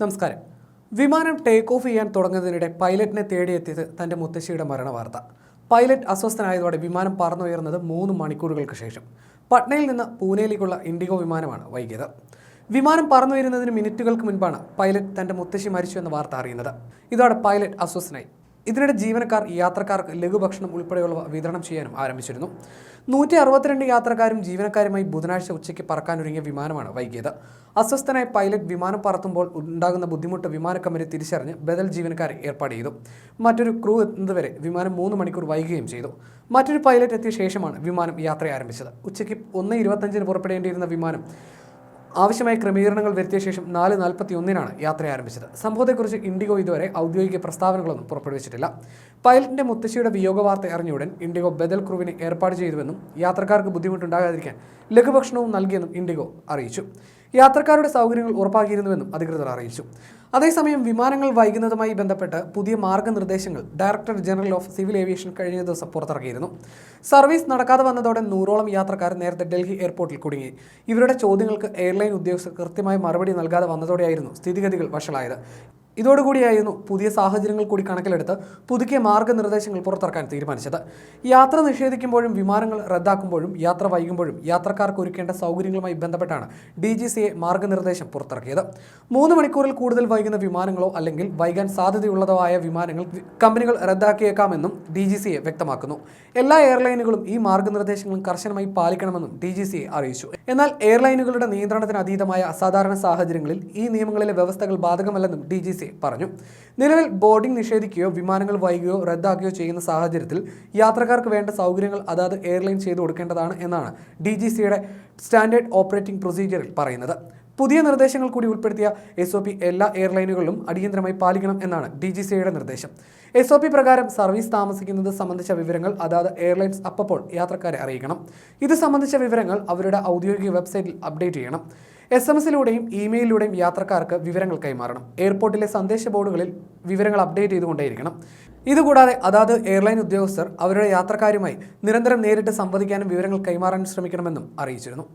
നമസ്കാരം. വിമാനം take off ചെയ്യാൻ തുടങ്ങുന്നതിനിടെ പൈലറ്റിനെ തേടിയെത്തിയത് തന്റെ മുത്തശ്ശിയുടെ മരണ വാർത്ത പൈലറ്റ് അസ്വസ്ഥനായതോടെ വിമാനം പറന്നുയർന്നത് മൂന്ന് മണിക്കൂറുകൾക്ക് ശേഷം. പട്നയിൽ നിന്ന് പൂനെയിലേക്കുള്ള ഇൻഡിഗോ വിമാനമാണ് വൈകിയത്. വിമാനം പറന്നുയരുന്നതിന് മിനിറ്റുകൾക്ക് മുൻപാണ് പൈലറ്റ് തന്റെ മുത്തശ്ശി മരിച്ചു എന്ന വാർത്ത അറിയുന്നത്. ഇതോടെ പൈലറ്റ് അസ്വസ്ഥനായി. ഇതിനിടെ ജീവനക്കാർ യാത്രക്കാർക്ക് ലഘുഭക്ഷണം ഉൾപ്പെടെയുള്ള വിതരണം ചെയ്യാനും ആരംഭിച്ചിരുന്നു. നൂറ്റി അറുപത്തിരണ്ട് യാത്രക്കാരും ജീവനക്കാരുമായി ബുധനാഴ്ച ഉച്ചയ്ക്ക് പറക്കാനൊരുങ്ങിയ വിമാനമാണ് വൈകിയത്. അസ്വസ്ഥനായ പൈലറ്റ് വിമാനം പറത്തുമ്പോൾ ഉണ്ടാകുന്ന ബുദ്ധിമുട്ട് വിമാന കമ്പനി തിരിച്ചറിഞ്ഞ് ബദൽ ജീവനക്കാരെ ഏർപ്പാട് ചെയ്തു. മറ്റൊരു ക്രൂ എത്തുന്നതുവരെ വിമാനം മൂന്ന് മണിക്കൂർ വൈകുകയും ചെയ്തു. മറ്റൊരു പൈലറ്റ് എത്തിയ ശേഷമാണ് വിമാനം യാത്ര ആരംഭിച്ചത് ഉച്ചയ്ക്ക് ഒന്ന് ഇരുപത്തഞ്ചിന് പുറപ്പെടേണ്ടിയിരുന്ന വിമാനം ആവശ്യമായ ക്രമീകരണങ്ങൾ വരുത്തിയ ശേഷം നാല് നാൽപ്പത്തി ഒന്നിനാണ് യാത്ര ആരംഭിച്ചത്. സംഭവത്തെക്കുറിച്ച് ഇൻഡിഗോ ഇതുവരെ ഔദ്യോഗിക പ്രസ്താവനകളൊന്നും പുറപ്പെടുവിച്ചിട്ടില്ല. പൈലറ്റിന്റെ മുത്തശ്ശിയുടെ വിയോഗ വാർത്ത അറിഞ്ഞയുടൻ ഇൻഡിഗോ ബദൽ ക്രൂവിനെ ഏർപ്പാട് ചെയ്തുവെന്നും യാത്രക്കാർക്ക് ബുദ്ധിമുട്ടുണ്ടാകാതിരിക്കാൻ ലഘുഭക്ഷണവും നൽകിയെന്നും ഇൻഡിഗോ അറിയിച്ചു. യാത്രക്കാരുടെ സൗകര്യങ്ങൾ ഉറപ്പാക്കിയിരുന്നുവെന്നും അധികൃതർ അറിയിച്ചു. അതേസമയം വിമാനങ്ങൾ വൈകുന്നതുമായി ബന്ധപ്പെട്ട് പുതിയ മാർഗനിർദ്ദേശങ്ങൾ director general of civil aviation കഴിഞ്ഞ ദിവസം പുറത്തിറക്കിയിരുന്നു. സർവീസ് നടക്കാതെ വന്നതോടെ നൂറോളം യാത്രക്കാർ നേരത്തെ ഡൽഹി എയർപോർട്ടിൽ കുടുങ്ങി. ഇവരുടെ ചോദ്യങ്ങൾക്ക് എയർലൈൻ ഉദ്യോഗസ്ഥർ കൃത്യമായി മറുപടി നൽകാതെ വന്നതോടെയായിരുന്നു സ്ഥിതിഗതികൾ വഷളായത്. ഇതോടുകൂടിയായിരുന്നു പുതിയ സാഹചര്യങ്ങൾ കൂടി കണക്കിലെടുത്ത് പുതുക്കിയ മാർഗനിർദ്ദേശങ്ങൾ പുറത്തിറക്കാൻ തീരുമാനിച്ചത്. യാത്ര നിഷേധിക്കുമ്പോഴും വിമാനങ്ങൾ റദ്ദാക്കുമ്പോഴും യാത്ര വൈകുമ്പോഴും യാത്രക്കാർക്ക് ഒരുക്കേണ്ട സൗകര്യങ്ങളുമായി ബന്ധപ്പെട്ടാണ് ഡി ജി സി എ മാർഗനിർദ്ദേശം പുറത്തിറക്കിയത്. മൂന്ന് മണിക്കൂറിൽ കൂടുതൽ വൈകുന്ന വിമാനങ്ങളോ അല്ലെങ്കിൽ വൈകാൻ സാധ്യതയുള്ളതോ ആയ വിമാനങ്ങൾ കമ്പനികൾ റദ്ദാക്കിയേക്കാമെന്നും ഡി ജി സി എ വ്യക്തമാക്കുന്നു. എല്ലാ എയർലൈനുകളും ഈ മാർഗനിർദ്ദേശങ്ങളും കർശനമായി പാലിക്കണമെന്നും ഡി ജി സി എ അറിയിച്ചു. എന്നാൽ എയർലൈനുകളുടെ നിയന്ത്രണത്തിന് അതീതമായ അസാധാരണ സാഹചര്യങ്ങളിൽ ഈ നിയമങ്ങളിലെ വ്യവസ്ഥകൾ ബാധകമല്ലെന്നും ഡി ജി സി പറഞ്ഞു. നിലവിൽ ബോർഡിംഗ് നിഷേധിക്കുകയോ വിമാനങ്ങൾ വൈകുകയോ റദ്ദാക്കുകയോ ചെയ്യുന്ന സാഹചര്യത്തിൽ യാത്രക്കാർക്ക് വേണ്ട സൗകര്യങ്ങൾ അതാത് എയർലൈൻ ചെയ്തു കൊടുക്കേണ്ടതാണ് എന്നാണ് ഡി ജി സിയുടെ സ്റ്റാൻഡേർഡ് ഓപ്പറേറ്റിംഗ് പ്രൊസീജിയറിൽ പറയുന്നത്. പുതിയ നിർദ്ദേശങ്ങൾ കൂടി ഉൾപ്പെടുത്തിയ എസ് ഒ പി എല്ലാ എയർലൈനുകളിലും അടിയന്തരമായി പാലിക്കണം എന്നാണ് ഡി ജി സിയുടെ നിർദ്ദേശം. എസ് ഒ പി പ്രകാരം സർവീസ് താമസിക്കുന്നത് സംബന്ധിച്ച വിവരങ്ങൾ അതാത് എയർലൈൻസ് അപ്പപ്പോൾ യാത്രക്കാരെ അറിയിക്കണം. ഇത് സംബന്ധിച്ച വിവരങ്ങൾ അവരുടെ ഔദ്യോഗിക വെബ്സൈറ്റിൽ അപ്ഡേറ്റ് ചെയ്യണം. എസ് എം എസിലൂടെയും ഇമെയിലിലൂടെയും യാത്രക്കാർക്ക് വിവരങ്ങൾ കൈമാറണം. എയർപോർട്ടിലെ സന്ദേശ ബോർഡുകളിൽ വിവരങ്ങൾ അപ്ഡേറ്റ് ചെയ്തുകൊണ്ടേയിരിക്കണം. ഇതുകൂടാതെ അതാത് എയർലൈൻ ഉദ്യോഗസ്ഥർ അവരുടെ യാത്രക്കാരുമായി നിരന്തരം നേരിട്ട് സംവദിക്കാനും വിവരങ്ങൾ കൈമാറാൻ ശ്രമിക്കണമെന്നും അറിയിച്ചിരുന്നു.